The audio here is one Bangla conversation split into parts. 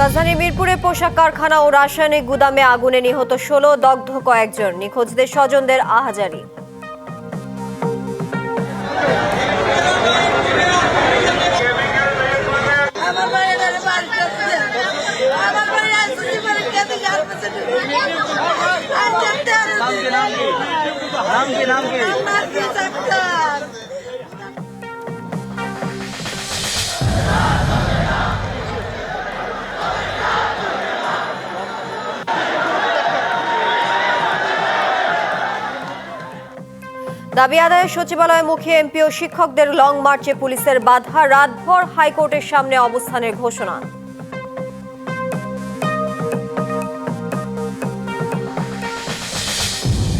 রাজধানীর মিরপুরে পোশাক কারখানা ও রাসায়নিক গুদামে আগুনে নিহত ষোলো দগ্ধ কয়েকজন। নিখোঁজদের স্বজনদের আহাজারি। নাম কি নাম কি দাবি আদায়ে সচিবালয় মুখে এমপি ও শিক্ষকদের লং মার্চে পুলিশের বাধা, রাতভর হাইকোর্টের সামনে অবস্থানের ঘোষণা।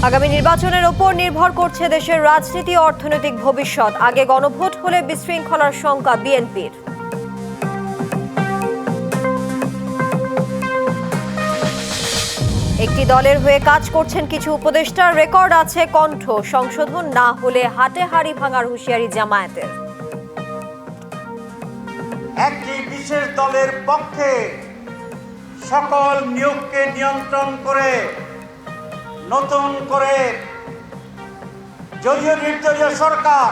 আগামী নির্বাচনের ওপর নির্ভর করছে দেশের রাজনীতি অর্থনৈতিক ভবিষ্যৎ। আগে গণভোট হলে বিশৃঙ্খলার শঙ্কা বিএনপির। একটি দলের হয়ে কাজ করছেন কিছু উপদেষ্টার রেকর্ড আছে কণ্ঠ। সংশোধন না হলে হাটে হাড়ি ভাঙার হুঁশিয়ারি জামায়াতের। একটি বিশেষ দলের পক্ষে সকল নিয়োগকে নিয়ন্ত্রণ করে, নতুন করে দলীয় নির্দলীয় সরকার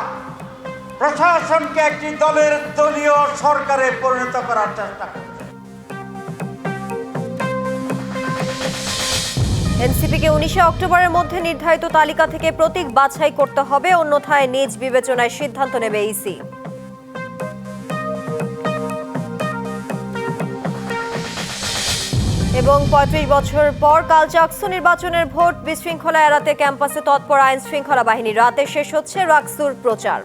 প্রশাসনকে একটি দলের দলীয় সরকারে পরিণত করার চেষ্টা করছে। এনসিপিকে উনিশে অক্টোবরের মধ্যে নির্ধারিত তালিকা থেকে প্রতীক বাছাই করতে হবে, অন্যথায় নিজ বিবেচনায় সিদ্ধান্ত নেবে ইসি। এবং পঁয়ত্রিশ বছর পর কাল চাকসু নির্বাচনের ভোট বিশৃঙ্খলা এড়াতে ক্যাম্পাসে তৎপর আইন শৃঙ্খলা বাহিনী। রাতে শেষ হচ্ছে রাকসুর প্রচার।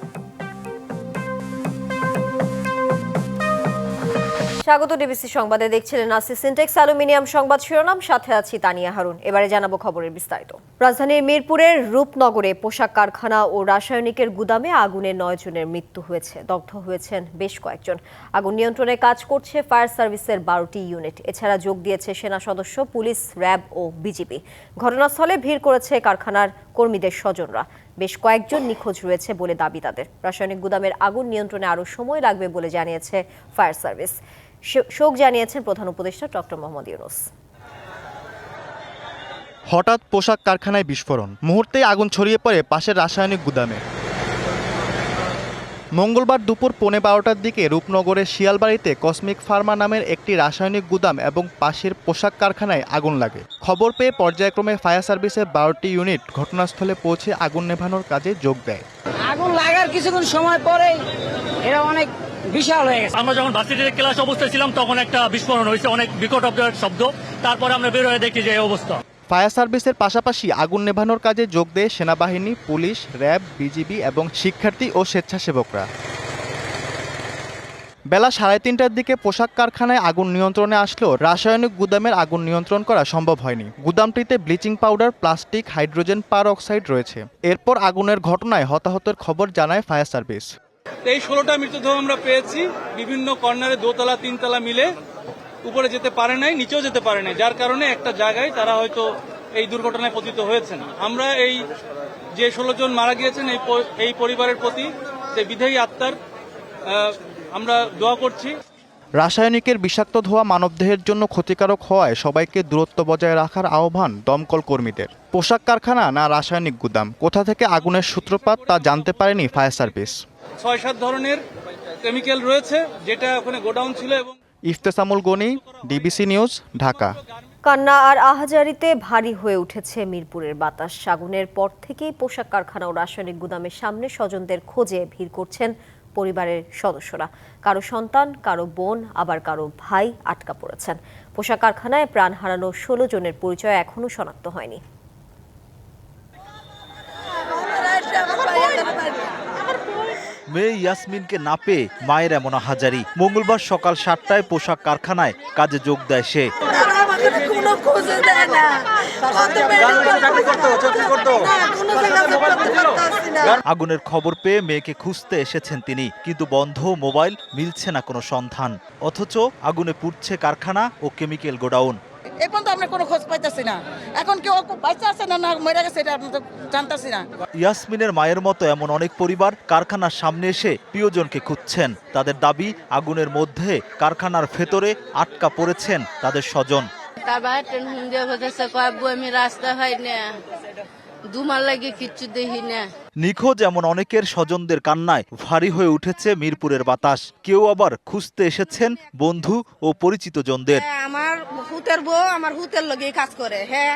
স্বাগত ডিবিসি সংবাদে দেখছিলেন আসি সিনটেক্স অ্যালুমিনিয়াম সংবাদ শিরোনাম, সাথে আছি তানিয়া হারুন। এবারে জানাব খবরের বিস্তারিত। রাজধানীর মিরপুরের রূপনগরে পোশাক কারখানা ও রাসায়নিকের গুদামে আগুনে নয় জনের মৃত্যু হয়েছে, দগ্ধ হয়েছেন বেশ কয়েকজন। আগুন নিয়ন্ত্রণে কাজ করছে ফায়ার সার্ভিসের বারোটি ইউনিট। এছাড়া যোগ দিয়েছে সেনা সদস্য, পুলিশ, র্যাব ও বিজিবি। ঘটনাস্থলে ভিড় করেছে কারখানার কর্মীদের স্বজনরা। বেশ কয়েকজন নিখোঁজ রয়েছে বলে দাবি তাদের। রাসায়নিক গুদামের আগুন নিয়ন্ত্রণে আরও সময় লাগবে বলে জানিয়েছে ফায়ার সার্ভিস। শোক জানিয়েছেন প্রধান উপদেষ্টা ডক্টর মোহাম্মদ ইউনুস। হঠাৎ পোশাক কারখানায় বিস্ফোরণ। মুহূর্তেই আগুন ছড়িয়ে পড়ে পাশের রাসায়নিক গুদামে। মঙ্গলবার দুপুর পৌনে বারোটার দিকে রূপনগরের শিয়ালবাড়িতে কসমিক ফার্মা নামের একটি রাসায়নিক গুদাম এবং পাশের পোশাক কারখানায় আগুন লাগে। খবর পেয়ে পর্যায়ক্রমে ফায়ার সার্ভিসের বারোটি ইউনিট ঘটনাস্থলে পৌঁছে আগুন নেভানোর কাজে যোগ দেয়। আগুন লাগার কিছুক্ষণ সময় পরে এরা অনেক বিশাল হয়ে গেছে। আমরা যখন ভার্সিটিতে ক্লাস অবস্থায় ছিলাম তখন একটা বিস্ফোরণ হয়েছে অনেক বিকট শব্দ। তারপরে আমরা বের হয়ে দেখি যে এই অবস্থা। ফায়ার সার্ভিসের পাশাপাশি আগুন নেভানোর কাজে যোগ দেয় সেনাবাহিনী, পুলিশ, র্যাব, বিজিবি এবং শিক্ষার্থী ও স্বেচ্ছাসেবকরা। বেলা সাড়ে তিনটার দিকে পোশাক কারখানায় আগুন নিয়ন্ত্রণে আসলেও রাসায়নিক গুদামের আগুন নিয়ন্ত্রণ করা সম্ভব হয়নি। গুদামটিতে bleaching powder, plastic, hydrogen peroxide রয়েছে। এরপর আগুনের ঘটনায় হতাহতের খবর জানায় ফায়ার সার্ভিস। এই ষোলোটা মৃতদেহ আমরা পেয়েছি। বিভিন্ন কর্নারে দোতলা, তিনতলা মিলে উপরে যেতে পারে নাই নিচেও যেতে পারে নাই। যার কারণে একটা জায়গায় তারা হয়তো এই দুর্ঘটনায় পতিত হয়েছেন। আমরা এই যে ষোলো জন মারা গিয়েছেন এই এই পরিবারের প্রতি যে বিধেয়ী আত্মার আমরা দোয়া করছি। রাসায়নিকের বিষাক্ত ধোয়া মানবদেহের জন্য ক্ষতিকারক হওয়ায় সবাইকে দূরত্ব বজায় রাখার আহ্বান দমকল কর্মীদের। পোশাক কারখানা না রাসায়নিক গুদাম? কোথা থেকে আগুনের সূত্রপাত তা জানতে পারেনি ফায়ার সার্ভিস। ছয় সাত ধরনের কেমিক্যাল রয়েছে যেটা ওখানে গোডাউন ছিল এবং ইফতেসামুল গনি, ডিবিসি নিউজ, ঢাকা। কান্না আর আহাজারিতে ভারী হয়ে উঠেছে মিরপুরের বাতাস। আগুনের পর থেকেই পোশাক কারখানা ও রাসায়নিক গুদামের সামনে স্বজনদের খোঁজে ভিড় করছেন পরিবারের সদস্যরা। কারও সন্তান, কারও বোন, আবার কারও ভাই আটকা পড়েছেন। পোশাক কারখানায় প্রাণ হারানো ষোলো জনের পরিচয় এখনও শনাক্ত হয়নি আমার আসে আমার মায়ের বাড়ি মেয়ে ইয়াসমিনকে না পেয়ে মায়ের এমন হাজারি। মঙ্গলবার সকাল সাতটায় পোশাক কারখানায় কাজে যোগ দেয় সে। আগুনের খবর পেয়ে মেয়েকে খুঁজতে এসেছেন তিনি, কিন্তু বন্ধ মোবাইল মিলছে না কোনো সন্ধান। অথচ আগুনে পুড়ছে কারখানা ও কেমিক্যাল গোডাউন। এখন তো আমরা কোনো খোঁজ পাইতেছি না। এখন কেউ বাচ্চা আছে না না মরে গেছে এটা আমরা তো জানতেছি না। ইয়াসমিনের মায়ের মতো এমন অনেক পরিবার কারখানার সামনে এসে প্রিয়জনকে খুঁজছেন। তাদের দাবি আগুনের মধ্যে কারখানার ভেতরে আটকা পড়েছেন তাদের স্বজন। তার বাইরে ট্রেন হুন্দিয়া হতেছে কয়াবু আমি রাস্তা হয় না। দুমার লাগে কিচ্ছু দেখি না। নিখোঁজ এমন অনেকের স্বজনদের কান্নায় ভারী হয়ে উঠেছে মিরপুরের বাতাস। কেউ আবার খুঁজতে এসেছেন বন্ধু ও পরিচিত জনদের। হ্যাঁ, আমার হুতের বউ আমার হুতের লগে কাজ করে। হ্যাঁ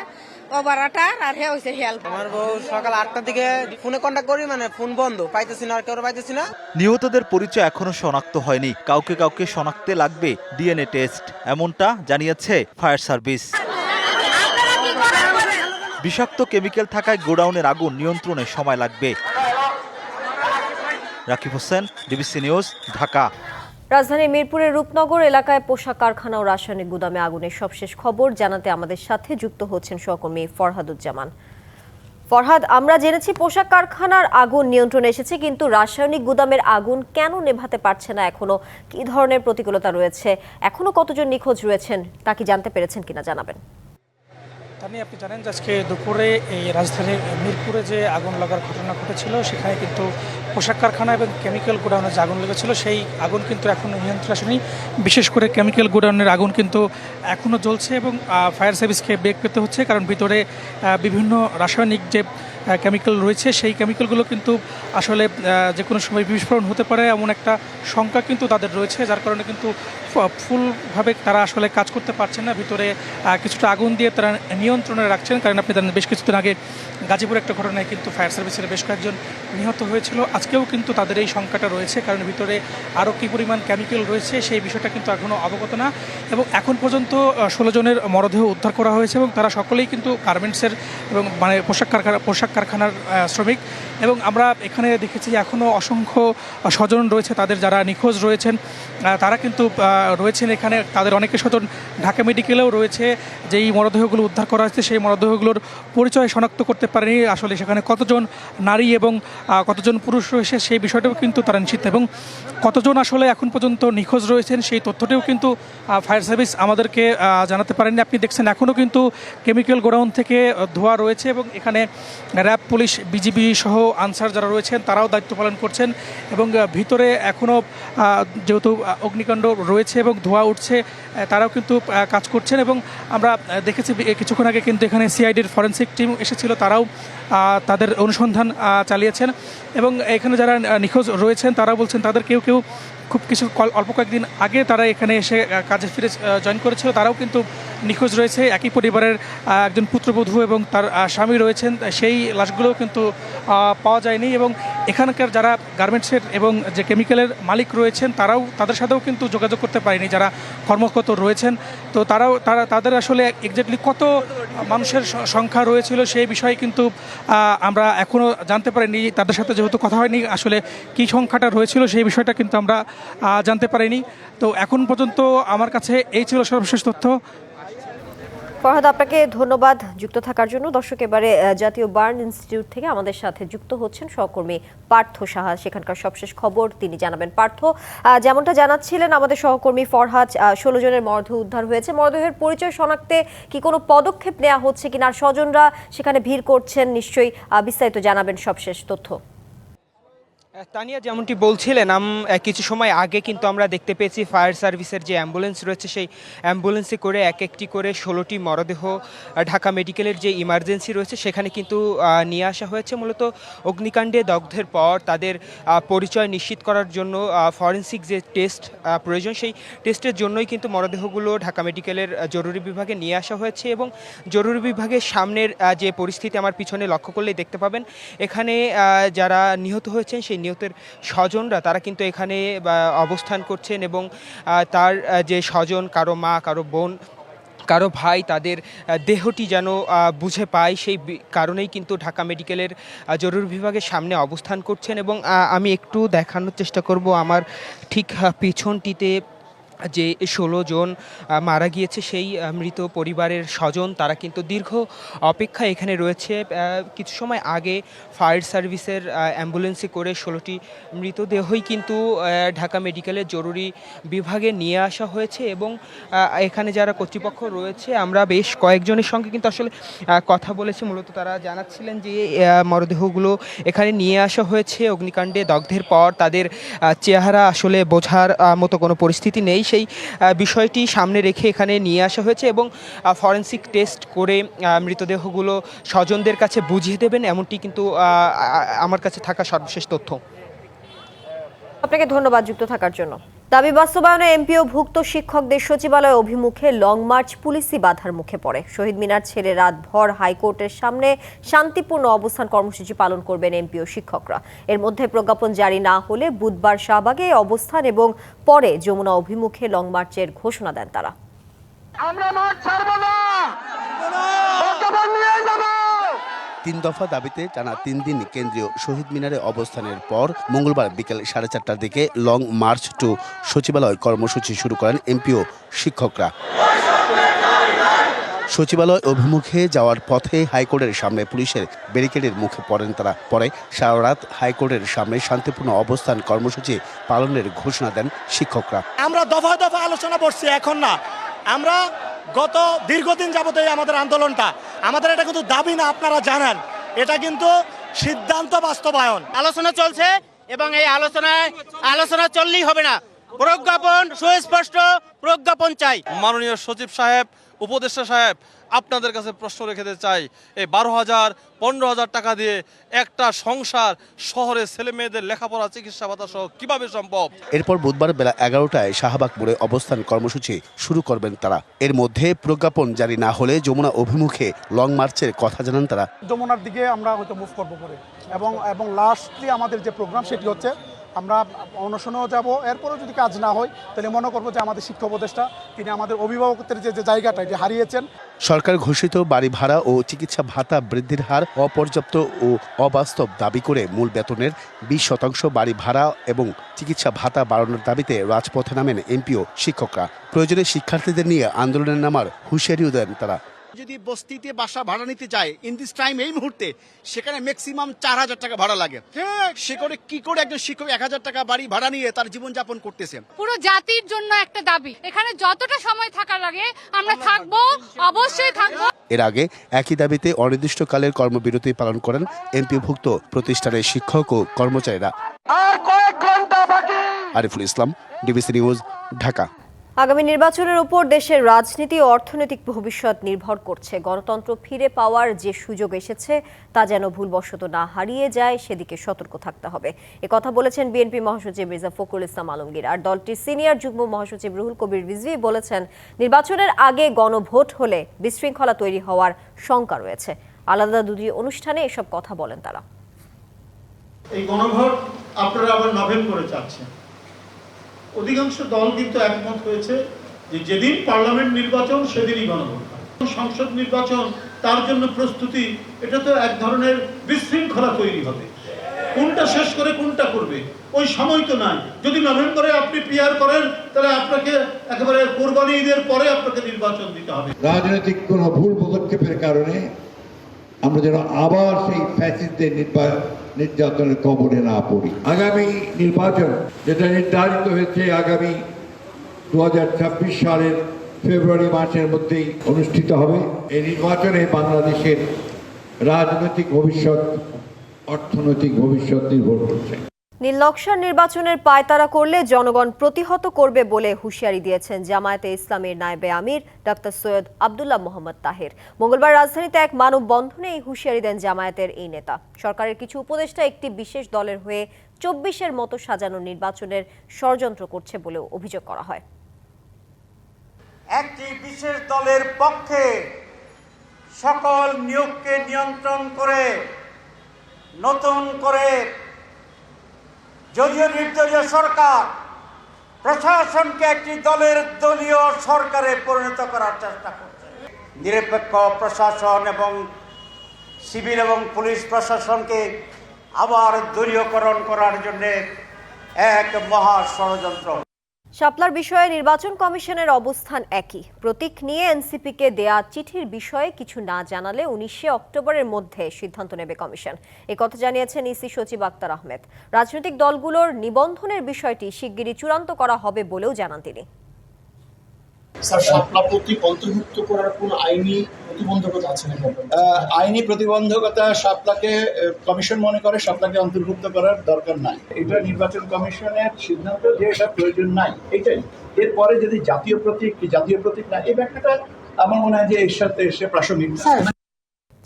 ওভারাটার আর হয়েছে হেল্প আমার বউ সকাল আটটার দিকে ফোনে কন্ট্যাক্ট করি মানে ফোন বন্ধ পাইতেছি না আর কেউ পাইতেছি না। নিহতদের পরিচয় এখনও শনাক্ত হয়নি। কাউকে কাউকে শনাক্তে লাগবে ডিএনএ টেস্ট এমনটা জানিয়েছে ফায়ার সার্ভিস। বিষাক্ত কেমিক্যাল থাকায় গোডাউনের আগুন নিয়ন্ত্রণে সময় লাগবে। Rakib Hossain, DBC news, Dhaka. রাজধানীর মিরপুরের রূপনগর এলাকায় পোশাক কারখানা ও রাসায়নিক গুদামে আগুনের সবশেষ খবর জানাতে আমাদের সাথে যুক্ত হচ্ছেন সহকর্মী ফরহাদুজ্জামান। ফরহাদ, আমরা জেনেছি পোশাক কারখানার আগুন নিয়ন্ত্রণে এসেছে, কিন্তু রাসায়নিক গুদামের আগুন কেন নেভাতে পারছে না? এখনও কি ধরনের প্রতিকূলতা রয়েছে? এখনও কতজন নিখোঁজ রয়েছেন? তা কি জানতে পেরেছেন কিনা জানাবেন। তানি আপনি জানেন যে আজকে দুপুরে এই রাজধানীর মিরপুরে যে আগুন লাগার ঘটনা ঘটেছিল, সেখানে কিন্তু পোশাক কারখানা এবং কেমিক্যাল গোডাউনে যে আগুন লেগেছিল, সেই আগুন কিন্তু এখনও নিয়ন্ত্রণ আসেনি। বিশেষ করে কেমিক্যাল গোডাউনের আগুন কিন্তু এখনও জ্বলছে এবং ফায়ার সার্ভিসকে বেগ পেতে হচ্ছে, কারণ ভিতরে বিভিন্ন রাসায়নিক যে কেমিক্যাল রয়েছে, সেই কেমিক্যালগুলো কিন্তু আসলে যে কোনো সময় বিস্ফোরণ হতে পারে এমন একটা শঙ্কা কিন্তু তাদের রয়েছে, যার কারণে কিন্তু ফুলভাবে তারা আসলে কাজ করতে পারছেন না। ভিতরে কিছুটা আগুন দিয়ে তারা নিয়ন্ত্রণে রাখছেন, কারণ আপনি জানেন বেশ কিছুদিন আগে গাজীপুর একটা ঘটনায় কিন্তু ফায়ার সার্ভিসের বেশ কয়েকজন নিহত হয়েছিল। আজকেও কিন্তু তাদের এই শঙ্কাটা রয়েছে, কারণ ভিতরে আরও কী পরিমাণ কেমিক্যাল রয়েছে সেই বিষয়টা কিন্তু এখনও অবগত না। এবং এখন পর্যন্ত ষোলো জনের মরদেহ উদ্ধার করা হয়েছে এবং তারা সকলেই কিন্তু গার্মেন্টসের এবং মানে পোশাক কারখানা, পোশাক কারখানার শ্রমিক। এবং আমরা এখানে দেখেছি যে এখনও অসংখ্য স্বজন রয়েছে তাদের যারা নিখোঁজ রয়েছেন। তারা কিন্তু রয়েছেন এখানে। তাদের অনেকে স্বজন ঢাকা মেডিকেলেও রয়েছে। যেই মরদেহগুলো উদ্ধার করা হয়েছে, সেই মরদেহগুলোর পরিচয় শনাক্ত করতে পারেনি। আসলে সেখানে কতজন নারী এবং কতজন পুরুষ রয়েছে সেই বিষয়টাও কিন্তু তারা নিশ্চিত। এবং কতজন আসলে এখন পর্যন্ত নিখোঁজ রয়েছেন সেই তথ্যটিও কিন্তু ফায়ার সার্ভিস আমাদেরকে জানাতে পারেননি। আপনি দেখছেন এখনও কিন্তু কেমিক্যাল গোডাউন থেকে ধোঁয়া রয়েছে এবং এখানে র্যাব পুলিশ, বিজিবি সহ আনসার যারা রয়েছেন, তারাও দায়িত্ব পালন করছেন এবং ভিতরে এখনও যেহেতু অগ্নিকাণ্ড রয়েছে এবং ধোঁয়া উঠছে তারাও কিন্তু কাজ করছেন এবং আমরা দেখেছি কিছুক্ষণ আগে কিন্তু এখানে সিআইডির ফরেন্সিক টিম এসেছিল, তারাও তাদের অনুসন্ধান চালিয়েছেন। এবং এখানে যারা নিখোঁজ রয়েছেন, তারা বলছেন তাদের কেউ কেউ খুব কিছু অল্প কয়েকদিন আগে তারা এখানে এসে কাজে ফিরে জয়েন করেছিল। তারাও কিন্তু নিখোঁজ রয়েছে। একই পরিবারের একজন পুত্রবধূ এবং তার স্বামী রয়েছেন। সেই লাশগুলোও কিন্তু পাওয়া যায়নি এবং এখানকার যারা গার্মেন্টসের এবং যে কেমিক্যালের মালিক রয়েছেন, তারাও তাদের সাথেও কিন্তু যোগাযোগ করতে পারেনি, যারা কর্মরত রয়েছেন। তো তারাও, তারা, তাদের আসলে এক্স্যাক্টলি কত মানুষের সংখ্যা রয়েছিল সেই বিষয়ে কিন্তু আমরা এখনও জানতে পারিনি। তাদের সাথে যেহেতু কথা হয়নি, আসলে কী সংখ্যাটা রয়েছিল সেই বিষয়টা কিন্তু আমরা জানতে পারিনি। তো এখন পর্যন্ত আমার কাছে এই ছিল সর্বশেষ তথ্য। ফরহাদ আপনাকে ধন্যবাদ যুক্ত থাকার জন্য। দর্শক, এবারে জাতীয় বার্ন ইনস্টিটিউট থেকে আমাদের সাথে যুক্ত হচ্ছেন সহকর্মী পার্থ সাহা। সেখানকার সবশেষ খবর তিনি জানাবেন। পার্থ যেমনটা জানাচ্ছিলেন আমাদের সহকর্মী ফরহাদ ষোলো জনের মরদেহ উদ্ধার হয়েছে। মরদেহের পরিচয় শনাক্তে কি কোনো পদক্ষেপ নেওয়া হচ্ছে কিনা? স্বজনরা সেখানে ভিড় করছেন, নিশ্চয়ই বিস্তারিত জানাবেন সবশেষ তথ্য। তানিয়া, যেমনটি বলছিলেন, আম কিছু সময় আগে কিন্তু আমরা দেখতে পেয়েছি ফায়ার সার্ভিসের যে অ্যাম্বুলেন্স রয়েছে, সেই অ্যাম্বুলেন্সে করে এক একটি করে ষোলোটি মরদেহ ঢাকা মেডিকেলের যে ইমার্জেন্সি রয়েছে, সেখানে কিন্তু নিয়ে আসা হয়েছে। মূলত অগ্নিকাণ্ডে দগ্ধের পর তাদের পরিচয় নিশ্চিত করার জন্য ফরেন্সিক যে টেস্ট প্রয়োজন, সেই টেস্টের জন্যই কিন্তু মরদেহগুলো ঢাকা মেডিকেলের জরুরি বিভাগে নিয়ে আসা হয়েছে এবং জরুরি বিভাগের সামনের যে পরিস্থিতি আমার পিছনে লক্ষ্য করলেই দেখতে পাবেন, এখানে যারা নিহত হয়েছেন, সেই নিহতের স্বজনরা, তারা কিন্তু এখানে অবস্থান করছেন এবং তার যে স্বজন, কারও মা, কারও বোন, কারও ভাই, তাদের দেহটি যেন বুঝে পায়, সেই কারণেই কিন্তু ঢাকা মেডিকেলের জরুরি বিভাগের সামনে অবস্থান করছেন এবং আমি একটু দেখানোর চেষ্টা করব আমার ঠিক পিছনটিতে যে ষোলো জন মারা গিয়েছে, সেই মৃত পরিবারের স্বজন, তারা কিন্তু দীর্ঘ অপেক্ষা এখানে রয়েছে কিছু সময় আগে ফায়ার সার্ভিসের অ্যাম্বুলেন্সে করে ষোলোটি মৃতদেহই কিন্তু ঢাকা মেডিকেলের জরুরি বিভাগে নিয়ে আসা হয়েছে এবং এখানে যারা কর্তৃপক্ষ রয়েছে, আমরা বেশ কয়েকজনের সঙ্গে কিন্তু আসলে কথা বলেছি। মূলত তারা জানাচ্ছিলেন যে মরদেহগুলো এখানে নিয়ে আসা হয়েছে। অগ্নিকাণ্ডে দগ্ধের পর তাদের চেহারা আসলে বোঝার মতো কোনো পরিস্থিতি নেই। সেই বিষয়টি সামনে রেখে এখানে নিয়ে আসা হয়েছে এবং ফরেন্সিক টেস্ট করে মৃতদেহগুলো স্বজনদের কাছে বুঝিয়ে দেবেন। এমনটি কিন্তু আমার কাছে থাকা সর্বশেষ তথ্য। আপনাকে ধন্যবাদ যুক্ত থাকার জন্য। দাবি বাস্তবায়নে এমপিও ভুক্ত শিক্ষকদের সচিবালয় অভিমুখে লং মার্চ পুলিশি বাধার মুখে পড়ে। শহীদ মিনার ছেলে রাত ভর হাইকোর্টের সামনে শান্তিপূর্ণ অবস্থান কর্মসূচি পালন করবেন এমপিও শিক্ষকরা। এর মধ্যে প্রজ্ঞাপন জারি না হলে বুধবার শাহবাগে অবস্থান এবং পরে যমুনা অভিমুখে লং মার্চের ঘোষণা দেন তারা। তিন দফা দাবিতে টানা তিন দিন কেন্দ্রীয় শহীদ মিনারে অবস্থানের পর মঙ্গলবার বিকেল সাড়ে চারটার দিকে লং মার্চ টু সচিবালয় কর্মসূচি শুরু করেন এমপিও শিক্ষকরা। সচিবালয় অভিমুখে যাওয়ার পথে হাইকোর্টের সামনে পুলিশের ব্যারিকেডের মুখে পড়েন তারা। পরে সারা রাত হাইকোর্টের সামনে শান্তিপূর্ণ অবস্থান কর্মসূচি পালনের ঘোষণা দেন শিক্ষকরা। আমরা দফা দফা আলোচনা করছি, এখন না। আমরা গত দীর্ঘদিন যাবত এই আমাদের আন্দোলনটা। আমাদের এটা কিন্তু দাবি না আপনারা জানেন। এটা কিন্তু সিদ্ধান্ত বাস্তবায়ন। আলোচনা চলছে এবং এই আলোচনায় আলোচনা চললেই হবে না। প্রজ্ঞাপন সুস্পষ্ট প্রজ্ঞাপন চাই। মাননীয় সচিব সাহেব উপদেষ্টা সাহেব আপনাদের কাছে প্রশ্ন রেখে দিতে চাই। এই বারো হাজার পনেরো হাজার টাকা দিয়ে একটা সংসার শহরে ছেলে মেয়েদের লেখাপড়া চিকিৎসা ভাতা সহ কীভাবে সম্ভব? এরপর বুধবার বেলা এগারোটায় শাহবাগ মোড়ে অবস্থান কর্মসূচি শুরু করবেন তারা। এর মধ্যে প্রজ্ঞাপন জারি না হলে যমুনা অভিমুখে লং মার্চের কথা জানান তারা। যমুনার দিকে আমরা হয়তো মুভ করব পরে। এবং এবং লাস্টলি আমাদের যে প্রোগ্রাম সেটি হচ্ছে আমরা অনশনেও যাব। এরপরেও যদি কাজ না হয়, তাহলে মনে করব যে আমাদের শিক্ষা উপদেষ্টা, তিনি আমাদের অভিভাবকদের যে জায়গাটা, এটি হারিয়েছেন। সরকার ঘোষিত বাড়ি ভাড়া ও চিকিৎসা ভাতা বৃদ্ধির হার অপর্যাপ্ত ও অবাস্তব দাবি করে মূল বেতনের বিশ শতাংশ বাড়ি ভাড়া এবং চিকিৎসা ভাতা বাড়ানোর দাবিতে রাজপথে নামেন এমপিও শিক্ষকরা। প্রয়োজনে শিক্ষার্থীদের নিয়ে আন্দোলনের নামার হুঁশিয়ারিও দেন তারা। যদি বস্তিতে বাসা ভাড়া নিতে চায় ইন দিস টাইম এই মুহূর্তে সেখানে ম্যাক্সিমাম চার হাজার টাকা ভাড়া লাগে। সে করে কি করে একজন শিক্ষক এক হাজার টাকা বাড়ি ভাড়া নিয়ে তার জীবনযাপন করতেছে? পুরো জাতির জন্য একটা দাবি এখানে যতটা সময় থাকা লাগে আমরা থাকব অবশ্যই থাকব। এর আগে একই দাবিতে অনির্দিষ্টকালের কর্মবিরতি পালন করেন এমপিভুক্ত প্রতিষ্ঠানের শিক্ষক ও কর্মচারীরা। Ariful Islam DBC news Dhaka. আগামী নির্বাচনের উপর দেশের রাজনীতি ও অর্থনৈতিক ভবিষ্যৎ নির্ভর করছে। গণতন্ত্র ফিরে পাওয়ার যে সুযোগ এসেছে, তা যেন ভুলবশত না হারিয়ে যায়, সেদিকে সতর্ক থাকতে হবে। কথা বলেছেন বিএনপি মহাসচিব মির্জা ফখরুল ইসলাম আলমগীর। আর দলটির সিনিয়র যুগ্ম মহাসচিব রুহুল কবির রিজভি বলেছেন, নির্বাচনের আগে গণভোট হলে বিশৃঙ্খলা তৈরি হওয়ার শঙ্কা রয়েছে। আলাদা দুটি অনুষ্ঠানে এসব কথা বলেন তারা। এই গণভোট আপনারা আবার নভেম্বরে চাচ্ছেন। অধিকাংশ দল কিন্তু একমত হয়েছে যে যেদিন পার্লামেন্ট নির্বাচন, সেদিনই গণভোট সংসদ নির্বাচন, তার জন্য প্রস্তুতি, এটা তো এক ধরনের বিশৃঙ্খলা তৈরি হবে। কোনটা শেষ করে কোনটা করবে? ওই সময় তো নাই। যদি নভেম্বরে আপনি পিয়ার করেন, তাহলে আপনাকে একেবারে কোরবানি ঈদের পরে আপনাকে নির্বাচন দিতে হবে। রাজনৈতিক কোনো ভুল পদক্ষেপের কারণে আমরা যেন আবার সেই ফ্যাসিস্টদের নির্যাতনের কবলে না পড়ি। আগামী নির্বাচন যেটা নির্ধারিত হয়েছে আগামী দু হাজার ছাব্বিশ সালের ফেব্রুয়ারি মাসের মধ্যেই অনুষ্ঠিত হবে। এই নির্বাচনে বাংলাদেশের রাজনৈতিক ভবিষ্যৎ, অর্থনৈতিক ভবিষ্যৎ নির্ভর করছে। নীল নকশার নির্বাচনের পায়তারা করলে জনগণ প্রতিহত করবে বলে হুঁশিয়ারি দিয়েছেন জামায়াতে ইসলামের নায়েবে আমির ডাক্তার সৈয়দ আবদুল্লাহ মোহাম্মদ তাহের। মঙ্গলবার রাজধানীতে এক মানববন্ধনে এই হুঁশিয়ারি দেন জামায়াতের এই নেতা। সরকারের কিছু উপদেষ্টা একটি বিশেষ দলের হয়ে চব্বিশের মতো সাজানো নির্বাচনের ষড়যন্ত্র করছে বলেও অভিযোগ করা হয়। একটি বিশেষ দলের পক্ষে সকল নিয়োগকে নিয়ন্ত্রণ করে, নতুন করে যদিও নির্দলীয় সরকার, প্রশাসনকে একটি দলের দলীয় সরকারে পরিণত করার চেষ্টা করছে। নিরপেক্ষ প্রশাসন এবং সিভিল এবং পুলিশ প্রশাসনকে আবার দলীয়করণ করার জন্যে এক মহা ষড়যন্ত্র। শাপলার বিষয়ে নির্বাচন কমিশনের অবস্থান একই। প্রতীক নিয়ে এনসিপিকে দেয়া চিঠির বিষয়ে কিছু না জানালে উনিশে অক্টোবরের মধ্যে সিদ্ধান্ত নেবে কমিশন। কথা জানিয়েছেন ইসি সচিব আক্তার আহমেদ। রাজনৈতিক দলগুলোর নিবন্ধনের বিষয়টি শিগগিরই চূড়ান্ত করা হবে বলেও জানান তিনি। স্যার শাপলা প্রতীক অন্তর্ভুক্ত করার কোন আইনি প্রতিবন্ধকতা আছে নাকি আইনি প্রতিবন্ধকতা শাপলাকে কমিশন মনে করে শাপলাকে অন্তর্ভুক্ত করার দরকার নাই। এটা নির্বাচন কমিশনের সিদ্ধান্ত যে এটা প্রয়োজন নাই এটাই। এরপরে যদি জাতীয় প্রতীক কি জাতীয় প্রতীক না এই ব্যাখ্যাটা আমার মনে হয় যে এর সাথে এসে প্রাসঙ্গিক।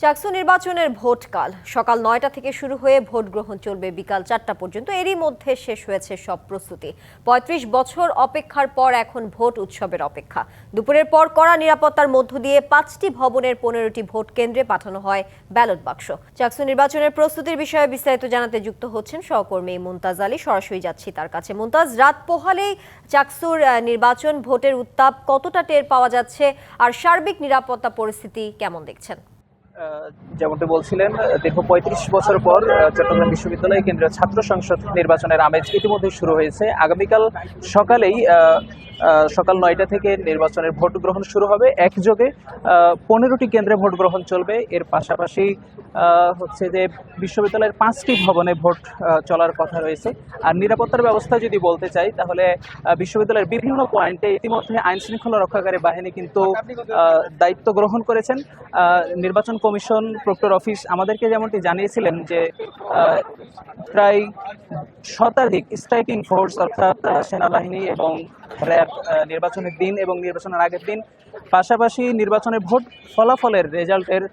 চাকসু নির্বাচনের ভোটকাল। সকাল নয়টা থেকে শুরু হয়ে ভোট গ্রহণ চলবে বিকাল চারটা পর্যন্ত। এরই মধ্যে শেষ হয়েছে সব প্রস্তুতি। পঁয়ত্রিশ বছর অপেক্ষার পর এখন ভোট উৎসবের অপেক্ষা। দুপুরের পর কড়া নিরাপত্তার মধ্য দিয়ে পাঁচটি ভবনের পনেরোটি ভোট কেন্দ্রে পাঠানো হয় ব্যালট বাক্স। চাকসু নির্বাচনের প্রস্তুতির বিষয়ে বিস্তারিত জানাতে যুক্ত হচ্ছেন সহকর্মী মুমতাজ আলী। সরাসরি যাচ্ছি তার কাছে। মুমতাজ, রাত পোহালেই চাকসুর নির্বাচন ভোটের উত্তাপ কতটা টের পাওয়া যাচ্ছে? আর সার্বিক নিরাপত্তা পরিস্থিতি কেমন দেখছেন? যেমনটি বলছিলেন দীর্ঘ পঁয়ত্রিশ বছর পর চট্টগ্রাম বিশ্ববিদ্যালয় কেন্দ্রীয় ছাত্র সংসদ নির্বাচনের আমেজ ইতিমধ্যে শুরু হয়েছে। আগামীকাল সকালেই সকাল নয়টা থেকে নির্বাচনের ভোট গ্রহণ শুরু হবে। একযোগে পনেরোটি কেন্দ্রে ভোট গ্রহণ চলবে। এর পাশাপাশি হচ্ছে যে বিশ্ববিদ্যালয়ের পাঁচটি ভবনে ভোট চলার কথা রয়েছে। আর নিরাপত্তার ব্যবস্থা যদি বলতে চাই, তাহলে বিশ্ববিদ্যালয়ের বিভিন্ন পয়েন্টে ইতিমধ্যে আইন শৃঙ্খলা রক্ষাকারী বাহিনী কিন্তু দায়িত্ব গ্রহণ করেছেন। নির্বাচন কমিশন প্রক্টর অফিস আমাদেরকে যেমনটি জানিয়েছিলেন যে প্রায় শতাধিক স্ট্রাইকিং ফোর্স অর্থাৎ সেনাবাহিনী এবং র্যাব নির্বাচনের দিন এবং নির্বাচনের আগের দিন, পাশাপাশি নির্বাচনের ভোট ফলাফলের রেজাল্টের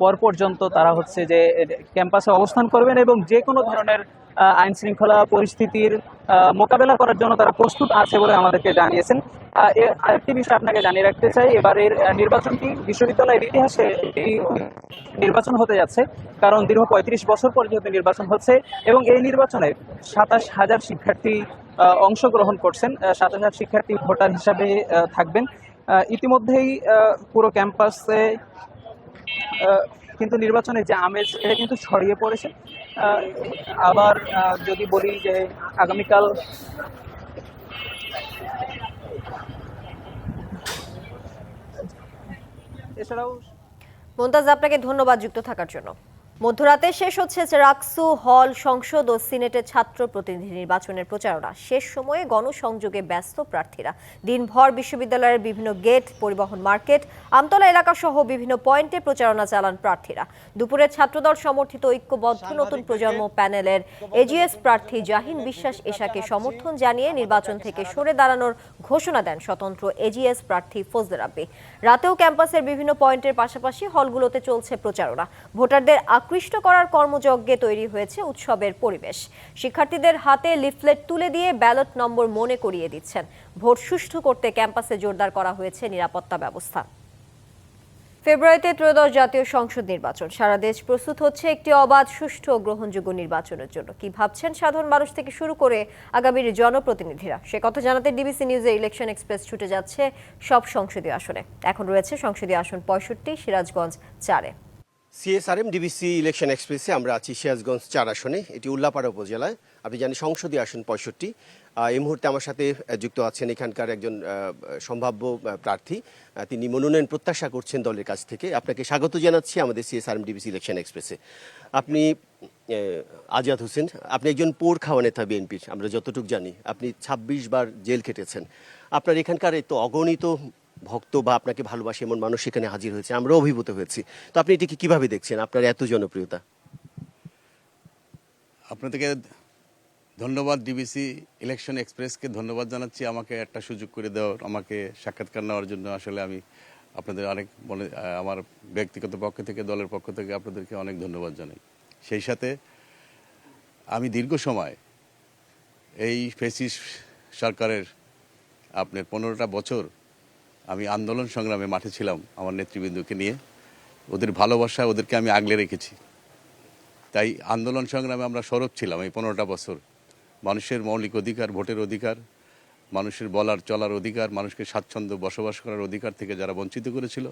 পর পর্যন্ত তারা হচ্ছে যে ক্যাম্পাসে অবস্থান করবেন এবং যে কোনো ধরনের আইন শৃঙ্খলা পরিস্থিতির মোকাবেলা করার জন্য তারা প্রস্তুত আছে বলে আমাদেরকে জানিয়েছেন। আরেকটি বিষয় আপনাকে জানিয়ে রাখতে চাই, এবারের নির্বাচনটি বিশ্ববিদ্যালয়ের ইতিহাসে এই নির্বাচন হতে যাচ্ছে, কারণ দীর্ঘ পঁয়ত্রিশ বছর পর যেহেতু নির্বাচন হচ্ছে, এবং এই নির্বাচনে সাতাশ হাজার শিক্ষার্থী অংশগ্রহণ করছেন সাতাশ হাজার শিক্ষার্থী ভোটার হিসাবে থাকবেন। ইতিমধ্যেই পুরো ক্যাম্পাসে কিন্তু নির্বাচনের যে আমেজ, এটা কিন্তু ছড়িয়ে পড়েছে। আবার যদি বলি যে আগামীকাল এছাড়াও মমতাজ আপনাকে ধন্যবাদ যুক্ত থাকার জন্য। মধ্যরাতে শেষ হচ্ছে রাকসু হল সংসদ ও সিনেটের ছাত্র প্রতিনিধি নির্বাচনের প্রচারণা। শেষ সময়ে গণসংযোগে ব্যস্ত প্রার্থীরা। দিনভর বিশ্ববিদ্যালয়ের বিভিন্ন গেট পরিবহন মার্কেট আমতলা এলাকা সহ বিভিন্ন পয়েন্টে প্রচারণা চালান প্রার্থীরা। দুপুরে ছাত্রদল সমর্থিত ঐক্যবদ্ধ নতুন প্রজন্ম প্যানেলের এজিএস প্রার্থী জাহিন বিশ্বাস এশাকে সমর্থন জানিয়ে নির্বাচন থেকে সরে দাঁড়ানোর ঘোষণা দেন স্বতন্ত্র এজিএস প্রার্থী ফজলে রাব্বি। রাতেও ক্যাম্পাসের বিভিন্ন পয়েন্টের পাশাপাশি হলগুলোতে চলছে প্রচারণা। ভোটারদের আকৃষ্ট করার কর্মযজ্ঞে তৈরি হয়েছে উৎসবের পরিবেশ। শিক্ষার্থীদের হাতে লিফলেট তুলে দিয়ে ব্যালট নম্বর মনে করিয়ে দিচ্ছেন। ভোট সুষ্ঠু করতে ক্যাম্পাসে জোরদার করা হয়েছে নিরাপত্তা ব্যবস্থা। ফেব্রুয়ারিতে ত্রয়োদশ জাতীয় সংসদ নির্বাচন। সারা দেশ প্রস্তুত হচ্ছে একটি অবাধ, সুষ্ঠু ও গ্রহণযোগ্য নির্বাচনের জন্য। কি ভাবছেন সাধারণ মানুষ থেকে শুরু করে আগামীর জনপ্রতিনিধিরা? সে কথা জানাতে ডিবিসি নিউজের ইলেকশন এক্সপ্রেস ছুটে যাচ্ছে সব সংসদীয় আসনে। এখন রয়েছে সংসদীয় আসন পঁয়ষট্টি, সিরাজগঞ্জ চারে। সিএসআরএম, ডিবিসি ইলেকশন এক্সপ্রেসে আমরা আছি সিরাজগঞ্জ চার আসনে, এটি উল্লাপাড়া উপজেলায়। আপনি জানেন সংসদীয় আসন পঁয়ষট্টি। এই মুহূর্তে আমার সাথে যুক্ত আছেন এখানকার একজন সম্ভাব্য প্রার্থী। তিনি মনোনয়ন প্রত্যাশা করছেন দলের কাছ থেকে। আপনাকে স্বাগত জানাচ্ছি আমাদের সিএসআরএম, ডিবিসি ইলেকশন এক্সপ্রেসে। আপনি আজাদ হোসেন, আপনি একজন পোর খাওয়া নেতা বিএনপির, আমরা যতটুকু জানি। আপনি ২৬ বার জেল খেটেছেন। আপনার এখানকার এই তো অগণিত ভক্ত বা আপনাকে ভালোবাসে এমন মানুষ সেখানে হাজির হয়েছে আমরাও অভিভূত হয়েছি। তো আপনি এটিকে কীভাবে দেখছেন? আপনার এত জনপ্রিয়তা। আপনাদেরকে ধন্যবাদ ডিবিসি ইলেকশন এক্সপ্রেসকে ধন্যবাদ জানাচ্ছি, আমাকে একটা সুযোগ করে দেওয়ার আমাকে সাক্ষাৎকার নেওয়ার জন্য আসলে আমি আপনাদের অনেক মনে আমার ব্যক্তিগত পক্ষ থেকে, দলের পক্ষ থেকে আপনাদেরকে অনেক ধন্যবাদ জানাই। সেই সাথে আমি দীর্ঘ সময় এই ফেসিস সরকারের আপনার পনেরোটা বছর আমি আন্দোলন সংগ্রামে মাঠে ছিলাম আমার নেতৃবৃন্দকে নিয়ে। ওদের ভালোবাসা ওদেরকে আমি আগলে রেখেছি। তাই আন্দোলন সংগ্রামে আমরা সরব ছিলাম এই পনেরোটা বছর। মানুষের মৌলিক অধিকার, ভোটের অধিকার, মানুষের বলার, চলার অধিকার, মানুষকে স্বাচ্ছন্দ্য, বসবাস করার অধিকার থেকে যারা বঞ্চিত করেছিল,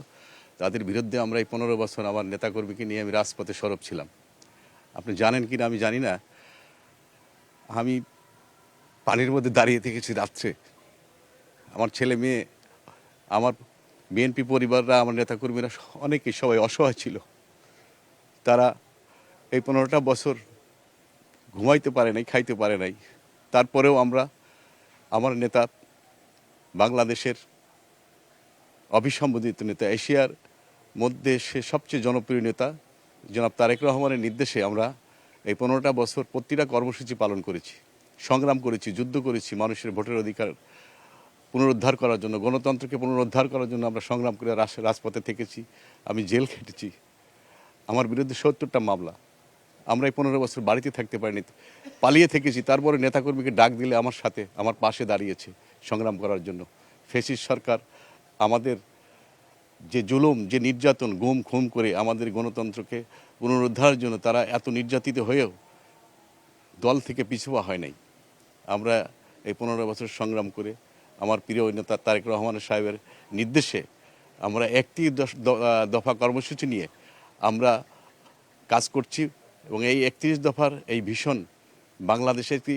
তাদের বিরুদ্ধে আমরা এই পনেরো বছর আমার নেতাকর্মীকে নিয়ে আমি রাজপথে সরব ছিলাম। আপনি জানেন কি না আমি জানি না। আমি পানির মধ্যে দাঁড়িয়ে থেকেছি রাত্রে। আমার ছেলে মেয়ে আমার বিএনপি পরিবাররা, আমার নেতাকর্মীরা অনেকে সবাই অসহায় ছিল। তারা এই পনেরোটা বছর ঘুমাইতে পারে নাই, খাইতে পারে নাই। তারপরেও আমরা আমার নেতা, বাংলাদেশের অভিসম্বোধিত নেতা, এশিয়ার মধ্যে সে সবচেয়ে জনপ্রিয় নেতা, জনাব তারেক রহমানের নির্দেশে আমরা এই পনেরোটা বছর প্রতিটা কর্মসূচি পালন করেছি। সংগ্রাম করেছি, যুদ্ধ করেছি মানুষের ভোটের অধিকার পুনরুদ্ধার করার জন্য, গণতন্ত্রকে পুনরুদ্ধার করার জন্য আমরা সংগ্রাম করে রাজপথে থেকেছি, আমি জেল খেটেছি। আমার বিরুদ্ধে সত্তরটা মামলা। আমরা এই পনেরো বছর বাড়িতে থাকতে পারিনি, পালিয়ে থেকেছি, তারপরে নেতাকর্মীকে ডাক দিলে আমার সাথে, আমার পাশে দাঁড়িয়েছে সংগ্রাম করার জন্য। ফেসিস সরকার আমাদের যে জুলুম, যে নির্যাতন, গুম খুম করে আমাদের গণতন্ত্রকে পুনরুদ্ধারের জন্য তারা এত নির্যাতিত হয়েও দল থেকে পিছুয়া হয় নাই। আমরা এই পনেরো বছর সংগ্রাম করে আমার প্রিয় নেতা তারেক রহমান সাহেবের নির্দেশে আমরা একটি দফা কর্মসূচি নিয়ে আমরা কাজ করছি এবং এই একত্রিশ দফার এই ভীষণ বাংলাদেশে একটি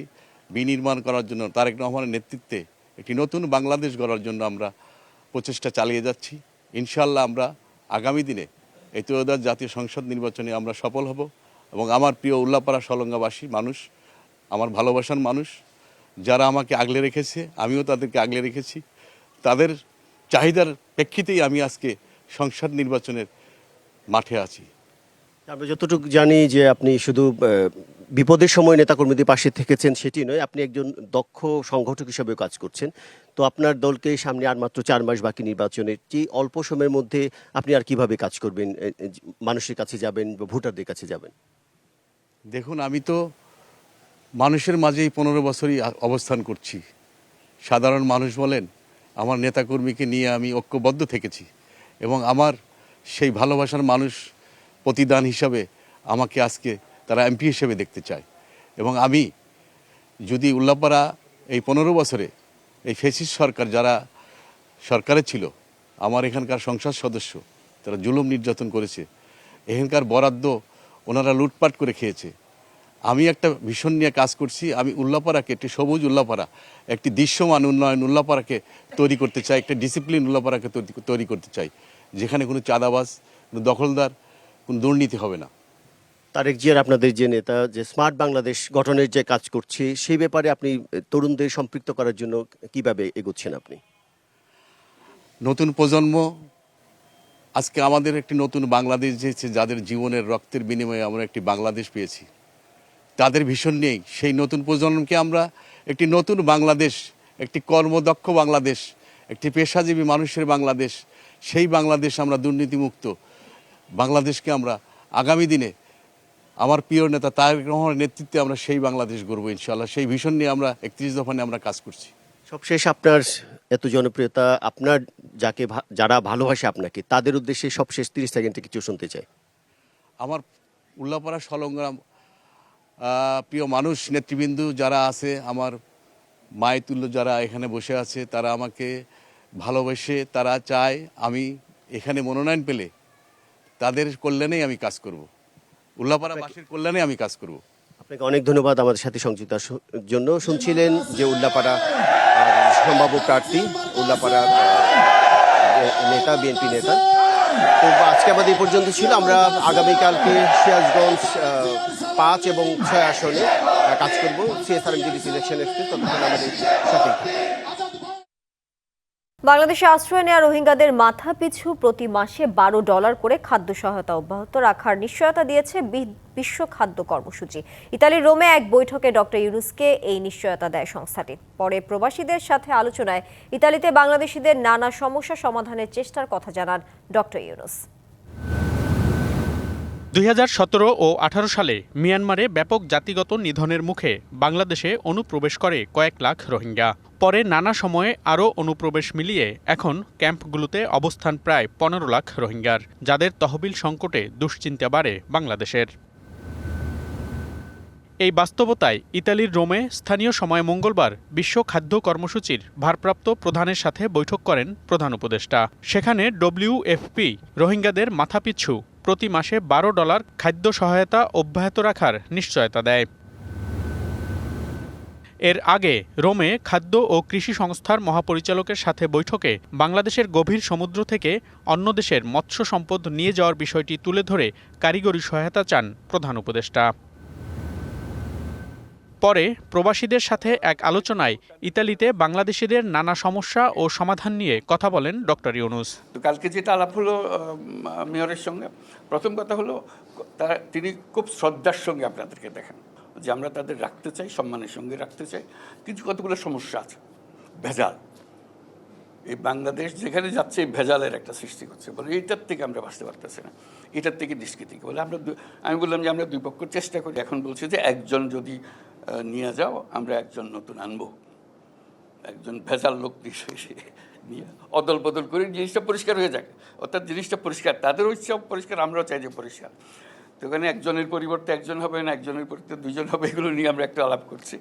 বিনির্মাণ করার জন্য তারেক রহমানের নেতৃত্বে একটি নতুন বাংলাদেশ গড়ার জন্য আমরা প্রচেষ্টা চালিয়ে যাচ্ছি। ইনশাল্লাহ আমরা আগামী দিনে এই ত্রয়োদশ জাতীয় সংসদ নির্বাচনে আমরা সফল হব এবং আমার প্রিয় উল্লাপাড়া সলঙ্গাবাসী মানুষ, আমার ভালোবাসার মানুষ যারা আমাকে আগলে রেখেছে আমিও তাদেরকে আগলে রেখেছি। তাদের চাহিদার প্রেক্ষিতেই আমি আজকে সংসদ নির্বাচনের মাঠে আছি। আমরা যতটুকু জানি যে আপনি শুধু বিপদের সময় নেতাকর্মীদের পাশে থেকেছেন সেটি নয় আপনি একজন দক্ষ সংগঠক হিসেবে কাজ করছেন। তো আপনার দলকে সামনে আর মাত্র চার মাস বাকি নির্বাচনের যে অল্প সময়ের মধ্যে আপনি আর কীভাবে কাজ করবেন? মানুষের কাছে যাবেন বা ভোটারদের কাছে যাবেন? দেখুন আমি তো মানুষের মাঝেই পনেরো বছরই অবস্থান করছি। সাধারণ মানুষ বলেন, আমার নেতাকর্মীকে নিয়ে আমি ঐক্যবদ্ধ থেকেছি এবং আমার সেই ভালোবাসার মানুষ প্রতিদান হিসাবে আমাকে আজকে তারা এমপি হিসেবে দেখতে চায়। এবং আমি যদি উল্লাপাড়া এই পনেরো বছরে এই ফেসিস সরকার যারা সরকারে ছিল, আমার এখানকার সংসদ সদস্য, তারা জুলুম নির্যাতন করেছে। এখানকার বরাদ্দ ওনারা লুটপাট করে খেয়েছে। আমি একটা ভীষণ নিয়ে কাজ করছি। আমি উল্লাপাড়াকে একটি সবুজ উল্লাপাড়া একটি দৃশ্যমান উন্নয়ন উল্লাপাড়াকে তৈরি করতে চাই একটা ডিসিপ্লিন উল্লাপাড়াকে তৈরি- করতে চাই। যেখানে কোনো চাঁদাবাজ কোনো দখলদার কোনো দুর্নীতি হবে না। তারেক জিয়ার আপনাদের যে নেতা যে স্মার্ট বাংলাদেশ গঠনের যে কাজ করছে সেই ব্যাপারে আপনি তরুণদের সম্পৃক্ত করার জন্য কীভাবে এগোচ্ছেন আপনি? নতুন প্রজন্ম আজকে আমাদের একটি নতুন বাংলাদেশ যে যাদের জীবনের রক্তের বিনিময়ে আমরা একটি বাংলাদেশ পেয়েছি। তাদের ভীষণ নেই। সেই নতুন প্রজন্মকে আমরা একটি নতুন বাংলাদেশ একটি কর্মদক্ষ বাংলাদেশ একটি পেশাজীবী মানুষের বাংলাদেশ সেই বাংলাদেশ আমরা দুর্নীতিমুক্ত। বাংলাদেশকে আমরা আগামী দিনে আমার প্রিয় নেতা তারেক রহমানের নেতৃত্বে আমরা সেই বাংলাদেশ গড়ব ইনশাল্লাহ সেই ভীষণ নিয়ে আমরা একত্রিশ দফা নিয়ে আমরা কাজ করছি। সবশেষ আপনার এত জনপ্রিয়তা আপনার যাকে যারা ভালোবাসে আপনাকে তাদের উদ্দেশ্যে সবশেষ তিরিশ সেকেন্ডে কিছু শুনতে চাই। আমার উল্লাপাড়া সলগ্রাম প্রিয় মানুষ নেতৃবৃন্দু যারা আছে আমার মায়ের তুল্য যারা এখানে বসে আছে তারা আমাকে ভালোবেসে তারা চায় আমি এখানে মনোনয়ন পেলে তাদের কল্যাণেই আমি কাজ করব। উল্লাপাড়াবাসীর কল্যাণে আমি কাজ করব। আপনাকে অনেক ধন্যবাদ আমাদের সাথে সংযুক্ত হওয়ার জন্য। শুনছিলেন যে উল্লাপাড়া সম্ভাব্য প্রার্থী উল্লাপাড়া নেতা বিএনপি নেতা। তো আজকে আমাদের এই পর্যন্ত ছিল। আমরা আগামীকালকে সিরাজগঞ্জ পাঁচ এবং ছয় আসনে কাজ করব। সিএসআর ডিবি সিলেকশন এক্সপ্রেস ততক্ষণ আমাদের সাথে বাংলাদেশে আশ্রয় নেওয়া রোহিঙ্গাদের মাথা পিছু প্রতি মাসে বারো ডলার করে খাদ্য সহায়তা অব্যাহত রাখার নিশ্চয়তা দিয়েছে বিশ্ব খাদ্য কর্মসূচি। ইতালির রোমে এক বৈঠকে ডক্টর ইউনুসকে এই নিশ্চয়তা দেয় সংস্থাটি। পরে প্রবাসীদের সাথে আলোচনায় ইতালিতে বাংলাদেশিদের নানা সমস্যা সমাধানের চেষ্টার কথা জানান ডক্টর ইউনুস। দুই হাজার সতেরো ও আঠারো সালে মিয়ানমারে ব্যাপক জাতিগত নিধনের মুখে বাংলাদেশে অনুপ্রবেশ করে কয়েক লাখ রোহিঙ্গা। পরে নানা সময়ে আরও অনুপ্রবেশ মিলিয়ে এখন ক্যাম্পগুলোতে অবস্থান প্রায় পনেরো লাখ রোহিঙ্গার, যাদের তহবিল সংকটে দুশ্চিন্তা বাড়ে বাংলাদেশের। এই বাস্তবতায় ইতালির রোমে স্থানীয় সময় মঙ্গলবার বিশ্ব খাদ্য কর্মসূচির ভারপ্রাপ্ত প্রধানের সাথে বৈঠক করেন প্রধান উপদেষ্টা। সেখানে ডব্লিউএফপি রোহিঙ্গাদের মাথাপিছু প্রতি মাসে বারো ডলার খাদ্য সহায়তা অব্যাহত রাখার নিশ্চয়তা দেয়। এর আগে রোমে খাদ্য ও কৃষি সংস্থার মহাপরিচালকের সাথে বৈঠকে বাংলাদেশের গভীর সমুদ্র থেকে অন্য দেশের মৎস্য সম্পদ নিয়ে যাওয়ার বিষয়টি তুলে ধরে কারিগরি সহায়তা চান প্রধান উপদেষ্টা। পরে প্রবাসীদের সাথে এক আলোচনায় ইতালিতে বাংলাদেশিদের নানা সমস্যা ও সমাধান নিয়ে কথা বলেন ডক্টর ইউনুস। কালকে যেটা আলাপ হলো মেয়রের সঙ্গে, প্রথম কথা হলো তারা তিনি খুব শ্রদ্ধার সঙ্গে আপনাদেরকে দেখেন। যে আমরা তাদের রাখতে চাই, সম্মানের সঙ্গে রাখতে চাই। কিছু কতগুলো সমস্যা আছে? ভেজাল। এই বাংলাদেশ যেখানে যাচ্ছে, এই ভেজালের একটা সৃষ্টি করছে। বলে এইটার থেকে আমরা বাঁচতে পারতেছি না। এটার থেকে নিষ্কৃতি। বলে আমরা আমি বললাম যে আমরা দুই পক্ষ চেষ্টা করি। এখন বলছে যে একজন যদি নিয়ে যাও, আমরা একজন নতুন আনব। একজন ভেজাল লোক নিয়ে অদল বদল করে জিনিসটা পরিষ্কার হয়ে যাক। অর্থাৎ জিনিসটা পরিষ্কার তাদেরও ইচ্ছা পরিষ্কার, আমরাও চাই যে পরিষ্কার। ওখানে একজনের পরিবর্তে একজন হবে না একজনের পরিবর্তে দুজন হবে এগুলো নিয়ে আমরা একটা আলাপ করছি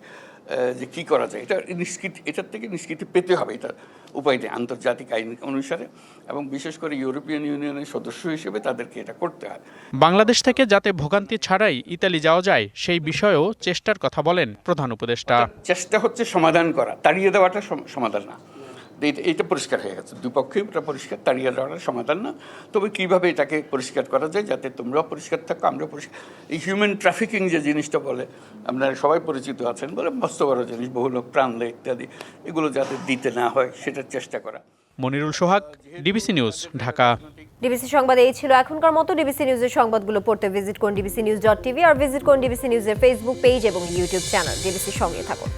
যে কি করা যায়। এটা নিষ্কৃতি এটার থেকে নিষ্কৃতি পেতে হবে এটা উপায় নেই আন্তর্জাতিক আইন অনুসারে। এবং বিশেষ করে ইউরোপিয়ান ইউনিয়নের সদস্য হিসেবে তাদেরকে এটা করতে হয়। বাংলাদেশ থেকে যাতে ভোগান্তি ছাড়াই ইতালি যাওয়া যায় সেই বিষয়েও চেষ্টার কথা বলেন প্রধান উপদেষ্টা। চেষ্টা হচ্ছে সমাধান করা তাড়িয়ে দেওয়াটা সম- সমাধান না। এইটা পরিষ্কার হয়ে গেছে। দুপক্ষেই এটা পরিষ্কার তাড়িয়ে দেওয়াটা সমাধান না। তবে কীভাবে এটাকে পরিষ্কার করা যায় যাতে তোমরাও পরিষ্কার থাকো আমরা পরিষ্কার। এই হিউম্যান ট্রাফিকিং যে জিনিসটা বলে আপনারা সবাই পরিচিত আছেন বলে মস্ত বড় জিনিস বহু লোক প্রাণ দেয় ইত্যাদি। এগুলো যাতে দিতে না হয় সেটার চেষ্টা করা। Monirul Sohag DBC news Dhaka. DBC সংবাদ এই ছিল এখনকার মতো ডিবিসি নিউজের সংবাদগুলো পড়তে ভিজিট করুন ডিবিসি নিউজ ডট টিভি আর ভিজিট করুন ডিবিসি নিউজের ফেসবুক পেজ এবং ইউটিউব চ্যানেল ডিবিসির সঙ্গে থাকুন।